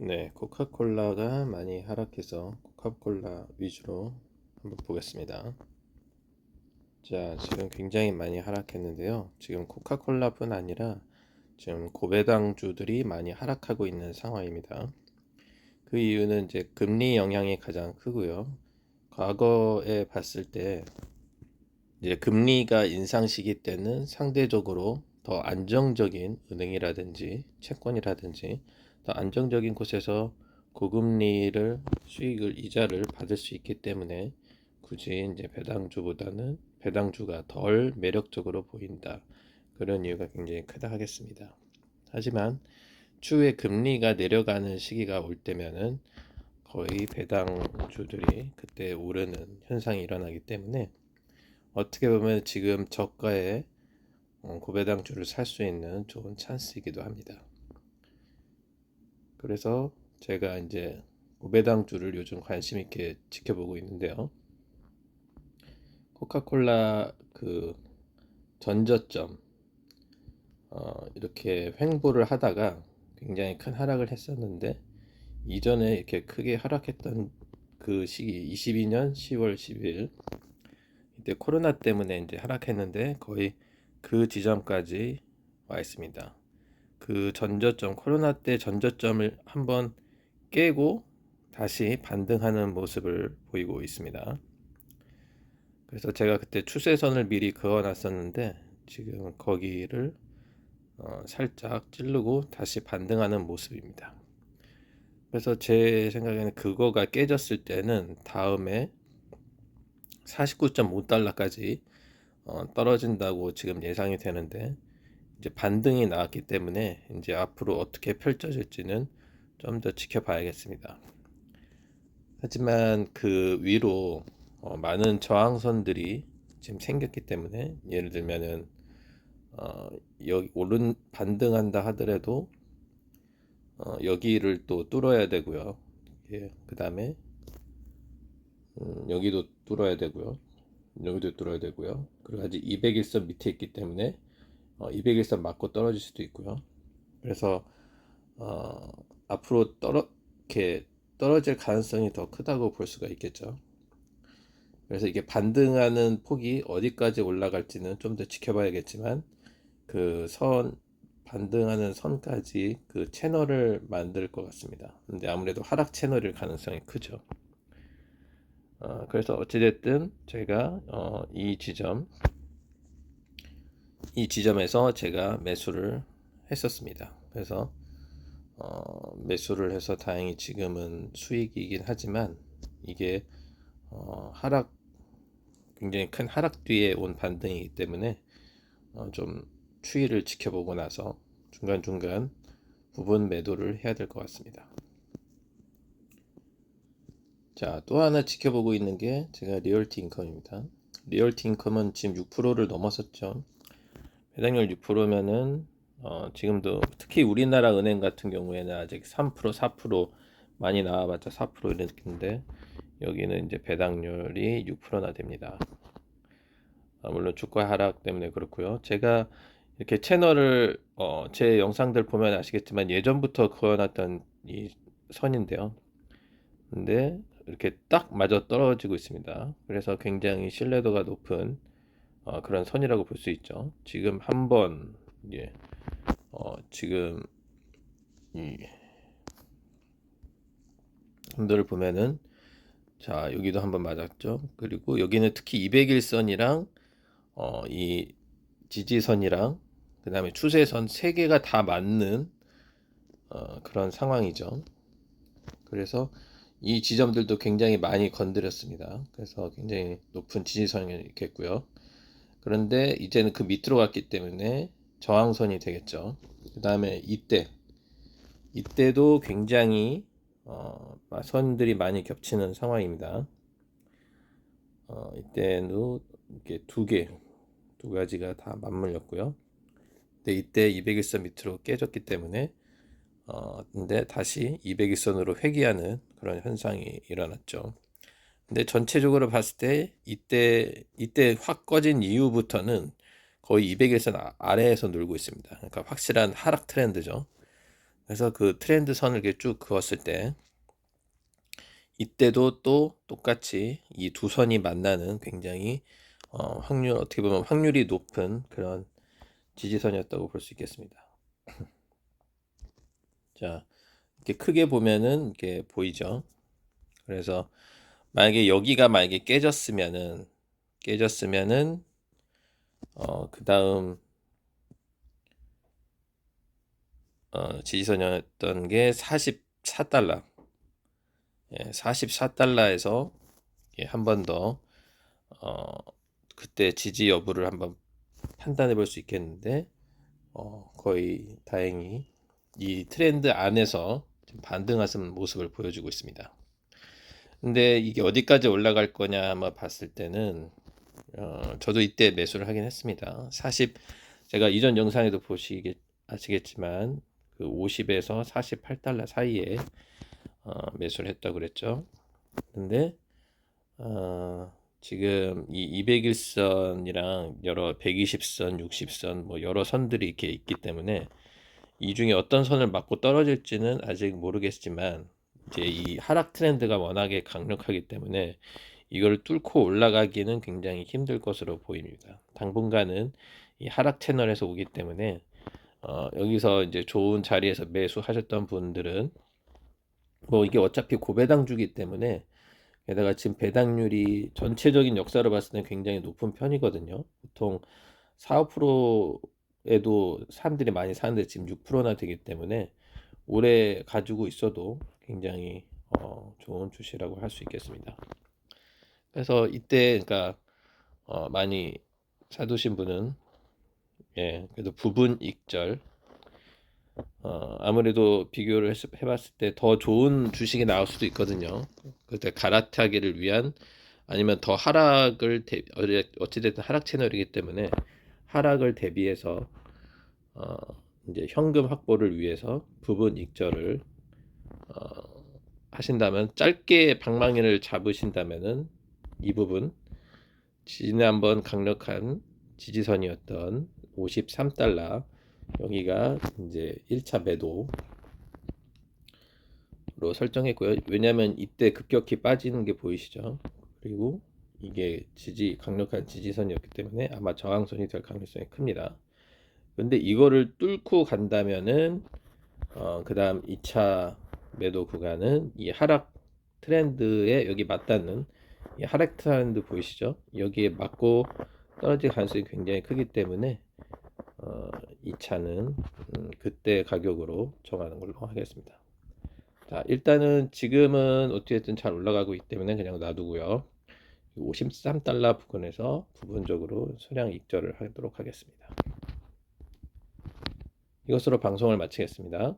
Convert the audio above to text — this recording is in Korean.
네, 코카콜라가 많이 하락해서 코카콜라 위주로 한번 보겠습니다. 자, 지금 굉장히 많이 하락했는데요. 지금 코카콜라뿐 아니라 지금 고배당주들이 많이 하락하고 있는 상황입니다. 그 이유는 이제 금리 영향이 가장 크고요. 과거에 봤을 때 이제 금리가 인상 시기 때는 상대적으로 더 안정적인 은행이라든지 채권이라든지 더 안정적인 곳에서 고금리를 수익을 이자를 받을 수 있기 때문에 굳이 이제 배당주보다는 배당주가 덜 매력적으로 보인다. 그런 이유가 굉장히 크다 하겠습니다. 하지만 추후에 금리가 내려가는 시기가 올 때면은 거의 배당주들이 그때 오르는 현상이 일어나기 때문에 어떻게 보면 지금 저가에 어, 고배당주를 살 수 있는 좋은 찬스이기도 합니다. 그래서 제가 이제 고배당주를 요즘 관심 있게 지켜보고 있는데요. 코카콜라 그 전저점 어, 이렇게 횡보를 하다가 굉장히 큰 하락을 했었는데 이전에 이렇게 크게 하락했던 그 시기 22년 10월 10일 이때 코로나 때문에 이제 하락했는데 거의 그 지점까지 와 있습니다. 그 전저점 코로나 때 전저점을 한번 깨고 다시 반등하는 모습을 보이고 있습니다. 그래서 제가 그때 추세선을 미리 그어 놨었는데 지금 거기를 어, 살짝 찌르고 다시 반등하는 모습입니다. 그래서 제 생각에는 그거가 깨졌을 때는 다음에 49.5달러까지 어, 떨어진다고 지금 예상이 되는데 이제 반등이 나왔기 때문에 이제 앞으로 어떻게 펼쳐질지는 좀 더 지켜봐야겠습니다. 하지만 그 위로 어, 많은 저항선들이 지금 생겼기 때문에 예를 들면은 어, 여기 오른 반등한다 하더라도 어, 여기를 또 뚫어야 되고요. 예, 그 다음에 음, 여기도 뚫어야 되고요. 여기도 뚫어야 되고요. 그리고 아직 200일선 밑에 있기 때문에 어, 200일선 맞고 떨어질 수도 있고요. 그래서 어, 앞으로 떨어 이렇게 떨어질 가능성이 더 크다고 볼 수가 있겠죠. 그래서 이게 반등하는 폭이 어디까지 올라갈지는 좀 더 지켜봐야겠지만 그 선 반등하는 선까지 그 채널을 만들 것 같습니다. 근데 아무래도 하락 채널일 가능성이 크죠. 어, 그래서 어찌됐든 제가 어, 이 지점 이 지점에서 제가 매수를 했었습니다. 그래서 어, 매수를 해서 다행히 지금은 수익이긴 하지만 이게 어, 하락 굉장히 큰 하락 뒤에 온 반등이기 때문에 어, 좀 추이를 지켜보고 나서 중간중간 부분 매도를 해야 될 것 같습니다. 자, 또 하나 지켜보고 있는 게 제가 리얼티 인컴입니다. 리얼티 인컴은 지금 6%를 넘었었죠. 배당률 6%면은 어, 지금도 특히 우리나라 은행 같은 경우에는 아직 3% 4% 많이 나와봤자 4% 이랬는데 여기는 이제 배당률이 6%나 됩니다. 아, 물론 주가 하락 때문에 그렇고요. 제가 이렇게 채널을 어, 제 영상들 보면 아시겠지만 예전부터 그어놨던 이 선인데요. 근데 이렇게 딱 맞아 떨어지고 있습니다. 그래서 굉장히 신뢰도가 높은 어, 그런 선이라고 볼 수 있죠. 지금 한번 예, 어, 지금 이 선들을 보면은 자 여기도 한번 맞았죠. 그리고 여기는 특히 200일선이랑 어, 이 지지선이랑 그 다음에 추세선 세 개가 다 맞는 어, 그런 상황이죠. 그래서 이 지점들도 굉장히 많이 건드렸습니다. 그래서 굉장히 높은 지지선이 있겠고요. 그런데 이제는 그 밑으로 갔기 때문에 저항선이 되겠죠. 그 다음에 이때 이때도 굉장히 어, 선들이 많이 겹치는 상황입니다. 어, 이때도 이렇게 두 개, 두 가지가 다 맞물렸고요. 근데 이때 200일선 밑으로 깨졌기 때문에 어, 근데 다시 200일선으로 회귀하는 그런 현상이 일어났죠. 근데 전체적으로 봤을 때 이때 이때 확 꺼진 이후부터는 거의 200일선 아래에서 놀고 있습니다. 그러니까 확실한 하락 트렌드죠. 그래서 그 트렌드 선을 이렇게 쭉 그었을 때 이때도 또 똑같이 이 두 선이 만나는 굉장히 어, 확률 어떻게 보면 확률이 높은 그런 지지선이었다고 볼 수 있겠습니다. 자, 이렇게 크게 보면은 이렇게 보이죠. 그래서 만약에 여기가 만약에 깨졌으면은 깨졌으면은 어, 그 다음 어, 지지선이었던 게 44달러. 예, 44달러에서 예, 한 번 더 어, 그때 지지 여부를 한번 판단해 볼 수 있겠는데 어, 거의 다행히 이 트렌드 안에서 좀 반등하는 모습을 보여주고 있습니다. 근데 이게 어디까지 올라갈 거냐 한번 봤을 때는 어, 저도 이때 매수를 하긴 했습니다. 40 제가 이전 영상에도 보시겠 아시겠지만 그 50에서 48달러 사이에 어, 매수를 했다고 그랬죠. 근데 어, 지금 이 200일선이랑 여러 120선, 60선 뭐 여러 선들이 이렇게 있기 때문에 이 중에 어떤 선을 맞고 떨어질지는 아직 모르겠지만 이제 이 하락 트렌드가 워낙에 강력하기 때문에 이걸 뚫고 올라가기는 굉장히 힘들 것으로 보입니다. 당분간은 이 하락 채널에서 오기 때문에 어, 여기서 이제 좋은 자리에서 매수하셨던 분들은 뭐 이게 어차피 고배당주기 때문에 게다가 지금 배당률이 전체적인 역사로 봤을 때 굉장히 높은 편이거든요. 보통 4, 5%에도 사람들이 많이 사는데 지금 6%나 되기 때문에 오래 가지고 있어도 굉장히 어, 좋은 주시라고 할 수 있겠습니다. 그래서 이때 그러니까 어, 많이 사두신 분은 예, 그래도 부분 익절 어, 아무래도 비교를 했, 해봤을 때 더 좋은 주식이 나올 수도 있거든요. 그때 갈아타기를 위한 아니면 더 하락을 대, 어찌됐든 하락 채널이기 때문에 하락을 대비해서 어, 이제 현금 확보를 위해서 부분 익절을 어, 하신다면 짧게 방망이를 잡으신다면은 이 부분 지난번 강력한 지지선이었던 53달러 여기가 이제 1차 매도로 설정했고요. 왜냐하면 이때 급격히 빠지는 게 보이시죠? 그리고 이게 지지 강력한 지지선이었기 때문에 아마 저항선이 될 가능성이 큽니다. 근데 이거를 뚫고 간다면은 어, 그다음 2차 매도 구간은 이 하락 트렌드에 여기 맞닿는 이 하락 트렌드 보이시죠? 여기에 맞고 떨어질 가능성이 굉장히 크기 때문에 어, 이 차는 음, 그때 가격으로 정하는 걸로 하겠습니다. 자, 일단은 지금은 어떻게든 잘 올라가고 있기 때문에 그냥 놔두고요. 53달러 부근에서 부분적으로 소량 익절을 하도록 하겠습니다. 이것으로 방송을 마치겠습니다.